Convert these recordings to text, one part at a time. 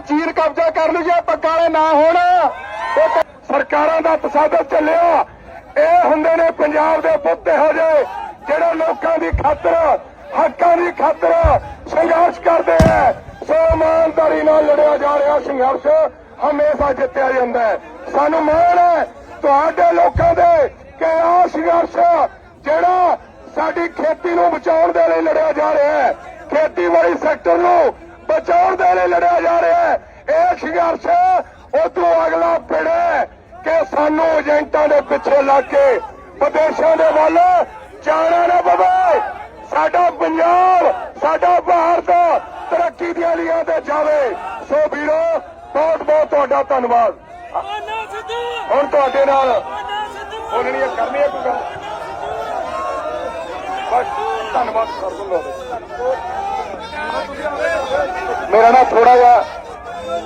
ਚੀਰ ਕਬਜ਼ਾ ਕਰ ਲਈ ਜੇ ਪੱਗਾਂ ਵਾਲੇ ਨਾ ਹੋਣ। ਸਰਕਾਰਾਂ ਦਾ ਤਸਾਦਦ ਚੱਲਿਆ। ਇਹ ਹੁੰਦੇ ਨੇ ਪੰਜਾਬ ਦੇ ਪੁੱਤ ਇਹੋ ਜਿਹੇ, ਜਿਹੜੇ ਲੋਕਾਂ ਦੀ ਖਾਤਰ, ਹੱਕਾਂ ਦੀ ਖਾਤਰ ਸੰਘਰਸ਼ ਕਰਦੇ ਹੈ ਸੋ ਇਮਾਨਦਾਰੀ ਨਾਲ ਲੜਿਆ ਜਾ ਰਿਹਾ, ਸੰਘਰਸ਼ ਹਮੇਸ਼ਾ ਜਿੱਤਿਆ ਜਾਂਦਾ ਹੈ। ਸਾਨੂੰ ਮਾਣ ਹੈ, ਤੁਹਾਡੇ ਲੋਕਾਂ ਦੇ ਕਿ ਆਹ ਸੰਘਰਸ਼ ਜਿਹੜਾ ਸਾਡੀ ਖੇਤੀ ਨੂੰ ਬਚਾਉਣ ਦੇ ਲਈ ਲੜਿਆ ਜਾ ਰਿਹਾ ਹੈ। ਖੇਤੀਬਾੜੀ ਸੈਕਟਰ ਨੂੰ ਬਚਾਉਣ ਦੇ ਲਈ ਲੜਿਆ ਜਾ ਰਿਹਾ ਹੈ। ਇਹ ਸੰਘਰਸ਼ ਉਦੋਂ ਅਗਲਾ ਪਿੜੇ ਕਿ ਸਾਨੂੰ ਏਜੰਟਾਂ ਦੇ ਪਿੱਛੇ ਲੱਗ ਕੇ ਵਿਦੇਸ਼ਾਂ ਦੇ ਵੱਲ ਜਾਣਾ ਨਾ ਪਵੇ। ਸਾਡਾ ਪੰਜਾਬ, ਸਾਡਾ ਭਾਰਤ ਤਰੱਕੀ ਦੀਆਂ ਲੀਆਂ ਤੇ ਜਾਵੇ। ਸੋ ਵੀਰੋ, ਬਹੁਤ ਬਹੁਤ ਤੁਹਾਡਾ ਧੰਨਵਾਦ। ਹੁਣ ਤੁਹਾਡੇ ਨਾਲ ਬੋਲਣੀ ਹੈ, ਕਰਨੀ ਹੈ ਕੋਈ ਗੱਲ? ਬਸ, ਧੰਨਵਾਦ ਕਰ ਦੂੰਗਾ ਮੇਰਾ ਨਾ ਥੋੜਾ ਜਿਹਾ,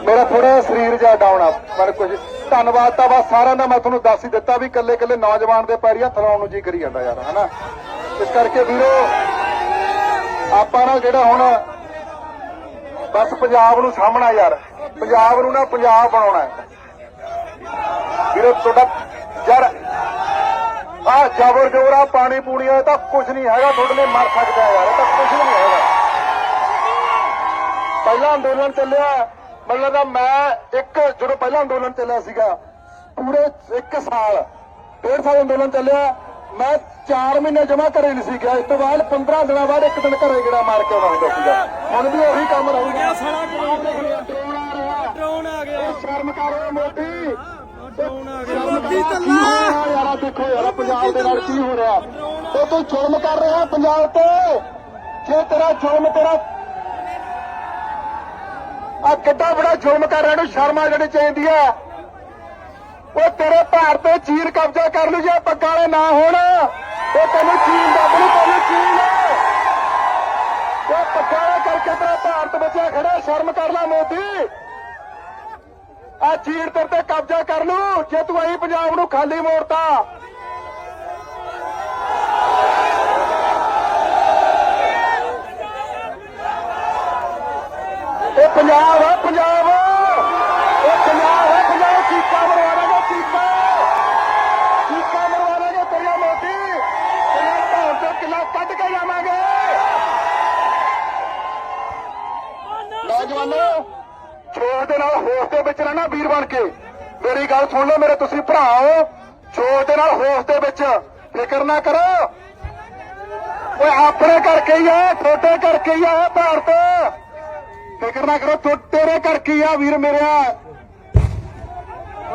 ਮੇਰਾ ਥੋੜਾ ਜਿਹਾ ਸਰੀਰ ਜਿਹਾ ਡਾਊਨ ਆ, ਪਰ ਕੁਝ ਧੰਨਵਾਦ ਤਾਂ ਬਸ ਸਾਰਿਆਂ ਦਾ ਮੈਂ ਤੁਹਾਨੂੰ ਦੱਸ ਹੀ ਦਿੱਤਾ ਵੀ ਇਕੱਲੇ ਇਕੱਲੇ ਨੌਜਵਾਨ ਦੇ ਪੈਰੀ ਹੱਥ ਲਾਉਣ ਨੂੰ ਜੀ ਕਰੀ ਜਾਂਦਾ ਯਾਰ, ਹਨਾ? ਇਸ ਕਰਕੇ ਵੀਰੋ, ਆਪਾਂ ਨਾ ਜਿਹੜਾ ਹੁਣ ਬਸ ਪੰਜਾਬ ਨੂੰ ਸਾਹਮਣਾ ਯਾਰ, ਪੰਜਾਬ ਨੂੰ ਨਾ ਪੰਜਾਬ ਬਣਾਉਣਾ ਵੀਰੋ, ਤੁਹਾਡਾ ਯਾਰ ਆ ਜਬਰ ਜੋਰਾ ਪਾਣੀ ਪੂਣੀ ਇਹ ਤਾਂ ਕੁਝ ਨਹੀਂ ਹੈਗਾ, ਤੁਹਾਡੇ ਲਈ ਮਰ ਸਕਦਾ ਯਾਰ, ਇਹ ਤਾਂ ਕੁਝ ਨਹੀਂ ਹੈਗਾ। ਪਹਿਲਾ ਅੰਦੋਲਨ ਚੱਲਿਆ ਮਤਲਬ ਦਾ ਮੈਂ ਇੱਕ ਜਦੋਂ ਪਹਿਲਾ ਅੰਦੋਲਨ ਚੱਲਿਆ ਸੀਗਾ ਪੂਰੇ 1 ਸਾਲ ਡੇਢ ਸਾਲ ਅੰਦੋਲਨ ਚੱਲਿਆ ਮੈਂ 4 ਮਹੀਨੇ ਜਮਾ ਘਰੇ ਨਹੀਂ ਸੀ ਗਿਆ ਇਸ ਤੋਂ ਬਾਅਦ 15 ਦਿਨਾਂ ਬਾਅਦ ਇੱਕ ਦਿਨ ਘਰੇ ਜਿਹੜਾ ਮਾਰ ਕੇ ਆਉਣਾ ਹੁੰਦਾ ਸੀਗਾ। ਹੁਣ ਵੀ ਉਹੀ ਕੰਮ ਰਹੂਗਾ। ਸਾਲਾ ਡਰੋਨ ਆ ਰਿਹਾ। ਡਰੋਨ ਆ ਗਿਆ। ਸ਼ਰਮ ਕਰ ਰਿਹਾ ਮੋਦੀ। ਡਰੋਨ ਆ ਗਿਆ। ਮੋਦੀ ਚੱਲਾ। ਯਾਰਾ ਦੇਖੋ ਯਾਰਾ ਪੰਜਾਬ ਦੇ ਨਾਲ ਕੀ ਹੋ ਰਿਹਾ। ਤੇ ਤੂੰ ਜ਼ੁਲਮ ਕਰ ਰਿਹਾ ਪੰਜਾਬ ਤੇ। ਜੇ ਤੇਰਾ ਜ਼ੁਲਮ ਤੇਰਾ ਆ ਕਿੱਡਾ ਬੜਾ ਜ਼ੁਲਮ ਕਰ ਰਿਹਾ ਨੂੰ, ਸ਼ਰਮ ਆ ਜਿਹੜੀ ਚਾਹੀਦੀ ਆ। ਉਹ ਤੇਰੇ ਭਾਰਤ ਤੇ ਚੀਰ ਕਬਜ਼ਾ ਕਰ ਲਈ ਜੇ, ਪੱਗਾਂ ਵਾਲੇ ਨਾ ਹੋਣ। ਉਹ ਤੈਨੂੰ ਚੀਨ ਦਾ ਬਣੀ ਤੈਨੂੰ ਚੀਨ ਉਹ ਪੱਗਾਂ ਵਾਲੇ ਕਰਕੇ ਤੇਰਾ ਭਾਰਤ ਬਚਿਆ ਖੜਾ ਸ਼ਰਮ ਕਰ ਲੈ ਮੋਦੀ। ਆ ਚੀਰ ਤੇਰੇ ਤੇ ਕਬਜ਼ਾ ਕਰ ਲੂ ਜੇ ਤੂੰ ਆਈ ਪੰਜਾਬ ਨੂੰ ਖਾਲੀ ਮੋੜਤਾ ਇਹ ਪੰਜਾਬ ਹੈ ਪੰਜਾਬ ਇਹ ਪੰਜਾਬ ਹੈ ਪੰਜਾਬ ਚੀਕਾ ਮਰਵਾਣਾ ਚੀਕਾ ਚੀਕਾ ਮਰਵਾਣਾ ਤੇਰੀਆਂ ਮੋਦੀ ਤੋਂ ਕਿਲਾ ਕੱਢ ਕੇ ਜਾਵਾਂਗੇ। ਨੌਜਵਾਨੋ ਜੋਰ ਦੇ ਨਾਲ ਹੋਸ਼ ਦੇ ਵਿੱਚ ਰਹਿਣਾ ਵੀਰ ਬਣ ਕੇ। ਮੇਰੀ ਗੱਲ ਸੁਣ ਲਓ ਮੇਰੇ ਤੁਸੀਂ ਭਰਾ ਹੋ ਜੋਰ ਦੇ ਨਾਲ ਹੋਸ਼ ਦੇ ਵਿੱਚ ਫਿਕਰ ਨਾ ਕਰੋ। ਓਏ ਆਪਣੇ ਕਰਕੇ ਹੀ ਆ ਤੁਹਾਡੇ ਕਰਕੇ ਹੀ ਆ ਭਾਰਤ। ਫਿਕਰ ਨਾ ਕਰੋ ਤੇਰੇ ਕਰਕੇ ਹੀ ਆ ਵੀਰ ਮੇਰਿਆ।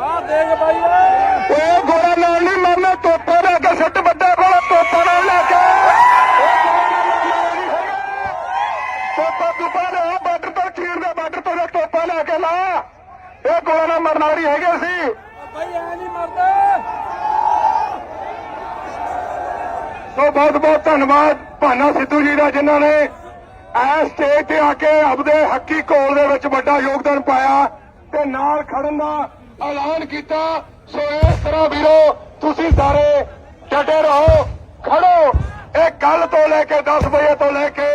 ਆ ਦੇਖ ਬਾਈ ਓਏ। ਗੋਲਾ ਨਾਲ ਨਹੀਂ ਮਰਨਾ ਤੋਪਾ ਲੈ ਕੇ ਸਿੱਟ ਵੱਡੇ ਕੋਲ ਤੋਪਾ ਨਾਲ ਲੈ ਕੇ ਤੋਪਾ ਤੁਪਾ ਲੈ ਬਾਰਡਰ ਤੋਂ ਚੀਰ ਦੇ ਬਾਰਡਰ ਤੋਂ ਤੋਪਾ ਲੈ ਕੇ ਲਾ ਇਹ ਗੋਲਾ ਨਾਲ ਮਰਨ ਵਾਲੀ ਹੈਗੇ ਸੀ ਬਾਈ ਐ ਨਹੀਂ ਮਰਦਾ ਸੋ ਬਹੁਤ ਬਹੁਤ ਧੰਨਵਾਦ ਭਾਨਾ ਸਿੱਧੂ ਜੀ ਦਾ ਜਿਨ੍ਹਾਂ ਨੇ ਇਸ ਸਟੇਜ ਤੇ ਆ ਕੇ ਆਪਦੇ ਹੱਕੀ ਕੋਲ ਦੇ ਵਿੱਚ ਵੱਡਾ ਯੋਗਦਾਨ ਪਾਇਆ ਤੇ ਨਾਲ ਖੜਨ ਦਾ ਐਲਾਨ ਕੀਤਾ। ਸੋ ਇਸ ਤਰ੍ਹਾਂ ਵੀਰੋ, ਤੁਸੀਂ ਸਾਰੇ ਡਟੇ ਰਹੋ, ਖੜੋ। ਇਹ ਕੱਲ ਤੋਂ ਲੈ ਕੇ 10 ਵਜੇ ਤੋਂ ਲੈ ਕੇ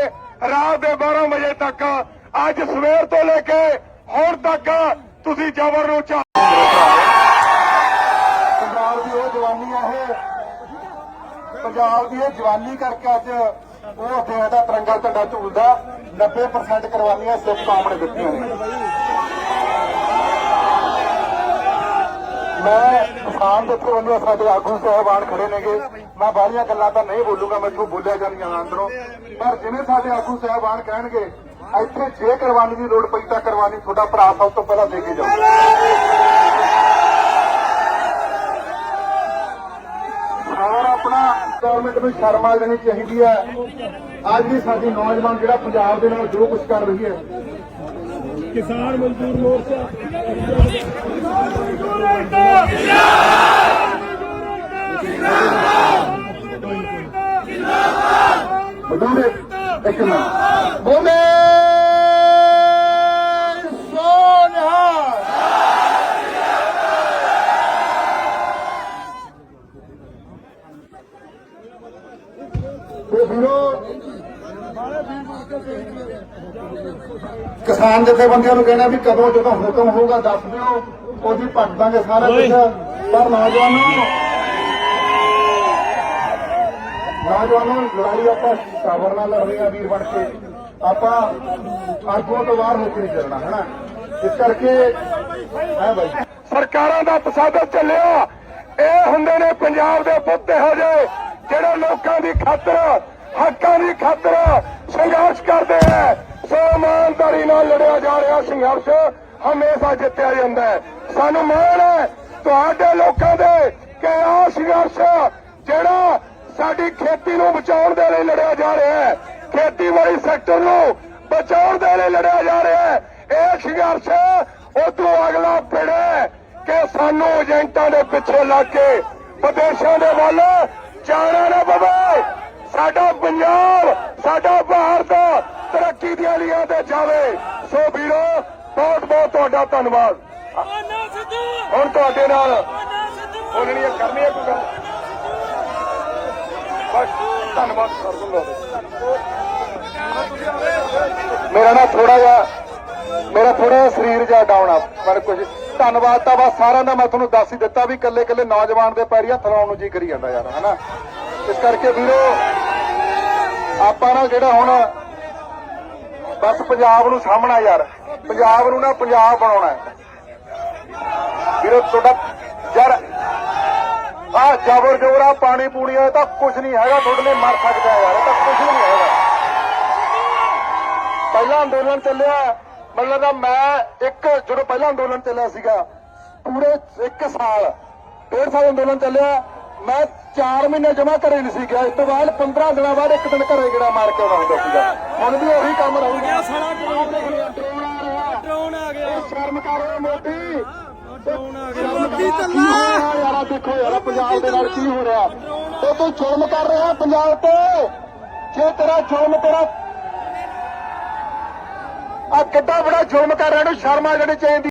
ਰਾਤ ਦੇ 12 ਵਜੇ ਤੱਕ, ਅੱਜ ਸਵੇਰ ਤੋਂ ਲੈ ਕੇ ਹੁਣ ਤੱਕ ਤੁਸੀਂ ਜ਼ਬਰ ਨੂੰ ਚਾ ਪੰਜਾਬ ਦੀ ਉਹ ਜਵਾਨੀ ਆ ਇਹ ਪੰਜਾਬ ਦੀ ਇਹ ਜਵਾਨੀ ਕਰਕੇ ਅੱਜ ਉਹ ਹਥਿਆਰ ਦਾ ਤਿਰੰਗਾ ਝੰਡਾ ਝੂਲਦਾ 90% ਕੁਰਬਾਨੀਆਂ ਸਿੱਖ ਕੌਮ ਨੇ ਦਿੱਤੀਆਂ ਨੇ। ਮੈਂ ਕਿਸਾਨ ਦੇ ਪ੍ਰਬੰਧਕ ਸਾਡੇ ਆਗੂ ਸਾਹਿਬਾਨ ਖੜੇ ਨੇਗੇ। ਮੈਂ ਬਾਹਰੀਆਂ ਗੱਲਾਂ ਤਾਂ ਨਹੀਂ ਬੋਲੂਗਾ ਮੈਨੂੰ ਬੋਲਿਆ ਜਾਣੀਆਂ ਅੰਦਰੋਂ। ਪਰ ਜਿਵੇਂ ਸਾਡੇ ਆਗੂ ਸਾਹਿਬਾਨ ਕਹਿਣਗੇ, ਇੱਥੇ ਜੇ ਕੁਰਬਾਨੀ ਦੀ ਲੋੜ ਪਈ ਤਾਂ ਕੁਰਬਾਨੀ ਤੁਹਾਡਾ ਭਰਾ ਸਭ ਤੋਂ ਪਹਿਲਾਂ ਦੇ ਕੇ ਨੂੰ ਸ਼ਰਮ ਆ ਜਾਣੀ ਚਾਹੀਦੀ ਹੈ। ਅੱਜ ਵੀ ਸਾਡੀ ਨੌਜਵਾਨ ਜਿਹੜਾ ਪੰਜਾਬ ਦੇ ਨਾਲ ਜੋ ਕੁਝ ਕਰ ਰਹੀ ਹੈ। ਕਿਸਾਨ ਮਜ਼ਦੂਰ ਮੋਰਚਾ। ਬਦੂਰੇ ਇੱਕ ਮਿੰਟ। ਬੋਲੇ ਸੋਨਿਆ ਤੇ ਵੀਰੋ ਕਿਸਾਨ ਜਥੇਬੰਦੀਆਂ ਨੂੰ ਕਹਿਣਾ ਵੀ ਕਦੋਂ ਜਦੋਂ ਹੁਕਮ ਹੋਊਗਾ ਦੱਸ ਦਿਓ। ਉਹਦੀ ਪੱਟ ਦਾਂਗੇ ਸਾਰਾ ਕੁਝ ਪਰ ਨੌਜਵਾਨੋ ਨੌਜਵਾਨੋ ਲੜਾਈ ਆਪਾਂ ਸਾਬਰ ਨਾਲ ਲੜ ਰਹੇ ਆ ਵੀਰ ਬਣ ਕੇ। ਆਪਾਂ ਆਗੂਆਂ ਤੋਂ ਬਾਹਰ ਹੋ ਕੇ ਨਹੀਂ ਚੱਲਣਾ ਹਨਾ? ਇਸ ਕਰਕੇ ਹੈ ਬਾਈ? ਸਰਕਾਰਾਂ ਦਾ ਤਸਾਦਤ ਚੱਲਿਆ। ਇਹ ਹੁੰਦੇ ਨੇ ਪੰਜਾਬ ਦੇ ਪੁੱਤ ਇਹੋ ਜਿਹੇ ਜਿਹੜੇ ਲੋਕਾਂ ਦੀ ਖਾਤਰ ਹੱਕਾਂ ਦੀ ਖਾਤਰ ਸੰਘਰਸ਼ ਕਰਦੇ ਐ ਸੋ ਇਮਾਨਦਾਰੀ ਨਾਲ ਲੜਿਆ ਜਾ ਰਿਹਾ ਸੰਘਰਸ਼ ਹਮੇਸ਼ਾ ਜਿੱਤਿਆ ਜਾਂਦਾ ਹੈ। ਸਾਨੂੰ ਮਾਣ ਹੈ ਤੁਹਾਡੇ ਲੋਕਾਂ ਦੇ ਕਿ ਆਹ ਸੰਘਰਸ਼ ਜਿਹੜਾ ਸਾਡੀ ਖੇਤੀ ਨੂੰ ਬਚਾਉਣ ਦੇ ਲਈ ਲੜਿਆ ਜਾ ਰਿਹਾ ਹੈ, ਖੇਤੀਬਾੜੀ ਸੈਕਟਰ ਨੂੰ ਬਚਾਉਣ ਦੇ ਲਈ ਲੜਿਆ ਜਾ ਰਿਹਾ ਹੈ, ਇਹ ਸੰਘਰਸ਼ ਉਦੋਂ ਅਗਲਾ ਪਿੜੇ ਕਿ ਸਾਨੂੰ ਏਜੰਟਾਂ ਦੇ ਪਿੱਛੇ ਲੱਗ ਕੇ ਵਿਦੇਸ਼ਾਂ ਦੇ ਵੱਲ ਜਾਣਾ ਨਾ ਪਵੇ। ਸਾਡਾ ਪੰਜਾਬ ਸਾਡਾ ਭਾਰਤ ਤਰੱਕੀ ਦੀਆਂ ਲੀਹਾਂ ਤੇ ਜਾਵੇ। ਸੋ ਵੀਰੋ, ਬਹੁਤ ਬਹੁਤ ਤੁਹਾਡਾ ਧੰਨਵਾਦ। ਹੁਣ ਤੁਹਾਡੇ ਨਾਲ ਬੋਲਣੀ ਹੈ ਕਰਨੀ ਹੈ ਕੋਈ ਗੱਲ ਬਸ, ਧੰਨਵਾਦ ਕਰ ਦੂੰਗਾ ਮੇਰਾ ਨਾ ਥੋੜਾ ਜਿਹਾ, ਮੇਰਾ ਥੋੜਾ ਜਿਹਾ ਸਰੀਰ ਜਿਹਾ ਡਾਊਨ ਆ, ਪਰ ਕੁਝ ਧੰਨਵਾਦ ਤਾਂ ਬਸ ਸਾਰਿਆਂ ਦਾ ਮੈਂ ਤੁਹਾਨੂੰ ਦੱਸ ਹੀ ਦਿੱਤਾ ਵੀ ਇਕੱਲੇ ਇਕੱਲੇ ਨੌਜਵਾਨ ਦੇ ਪੈਰੀ ਹੱਥ ਲਾਉਣ ਨੂੰ ਜੀ ਕਰੀ ਜਾਂਦਾ ਯਾਰ, ਹਨਾ? ਇਸ ਕਰਕੇ ਵੀਰੋ ਆਪਾਂ ਨਾ ਜਿਹੜਾ ਹੁਣ ਬਸ ਪੰਜਾਬ ਨੂੰ ਸਾਹਮਣਾ ਯਾਰ, ਪੰਜਾਬ ਨੂੰ ਨਾ ਪੰਜਾਬ ਬਣਾਉਣਾ ਵੀਰੋ, ਤੁਹਾਡਾ ਯਾਰ, ਆ ਜਬਰ ਜੋਰ ਆ, ਪਾਣੀ ਪੂਣੀ ਆ ਤਾਂ ਕੁਝ ਨਹੀਂ ਹੈਗਾ, ਤੁਹਾਡੇ ਲਈ ਮਰ ਸਕਦਾ ਯਾਰ, ਇਹ ਤਾਂ ਕੁਝ ਨਹੀਂ ਹੈਗਾ। ਪਹਿਲਾ ਅੰਦੋਲਨ ਚੱਲਿਆ, ਮਤਲਬ ਦਾ ਮੈਂ ਇੱਕ, ਜਦੋਂ ਪਹਿਲਾ ਅੰਦੋਲਨ ਚੱਲਿਆ ਸੀਗਾ, ਪੂਰੇ ਇੱਕ ਸਾਲ, ਡੇਢ ਸਾਲ ਅੰਦੋਲਨ ਚੱਲਿਆ ਮੈਂ 4 ਮਹੀਨੇ ਜਮਾ ਘਰੇ ਨਹੀਂ ਸੀ ਗਿਆ। ਇਸ ਤੋਂ ਬਾਅਦ 15 ਦਿਨਾਂ ਬਾਅਦ ਇੱਕ ਦਿਨ ਘਰੇ ਜਿਹੜਾ ਮਾਰ ਕੇ ਆਉਣਾ ਹੁੰਦਾ ਸੀਗਾ। ਹੁਣ ਵੀ ਉਹੀ ਕੰਮ ਰਹੂਗਾ। ਸਾਲਾ ਡਰੋਨ ਆ ਰਿਹਾ। ਡਰੋਨ ਆ ਗਿਆ। ਸ਼ਰਮ ਕਰ ਮੋਦੀ। ਡਰੋਨ ਆ ਗਿਆ। ਮੋਦੀ ਚੱਲਾ। ਯਾਰਾ ਦੇਖੋ ਯਾਰਾ ਪੰਜਾਬ ਦੇ ਨਾਲ ਕੀ ਹੋ ਰਿਹਾ। ਤੇ ਤੂੰ ਜ਼ੁਲਮ ਕਰ ਰਿਹਾ ਪੰਜਾਬ ਤੇ? ਜੇ ਤੇਰਾ ਜ਼ੁਲਮ ਤੇਰਾ ਆ ਕਿੱਡਾ ਬੜਾ ਜ਼ੁਲਮ ਕਰ ਰਿਹਾ ਨੂੰ ਸ਼ਰਮ ਜਿਹੜੀ ਚਾਹੀਦੀ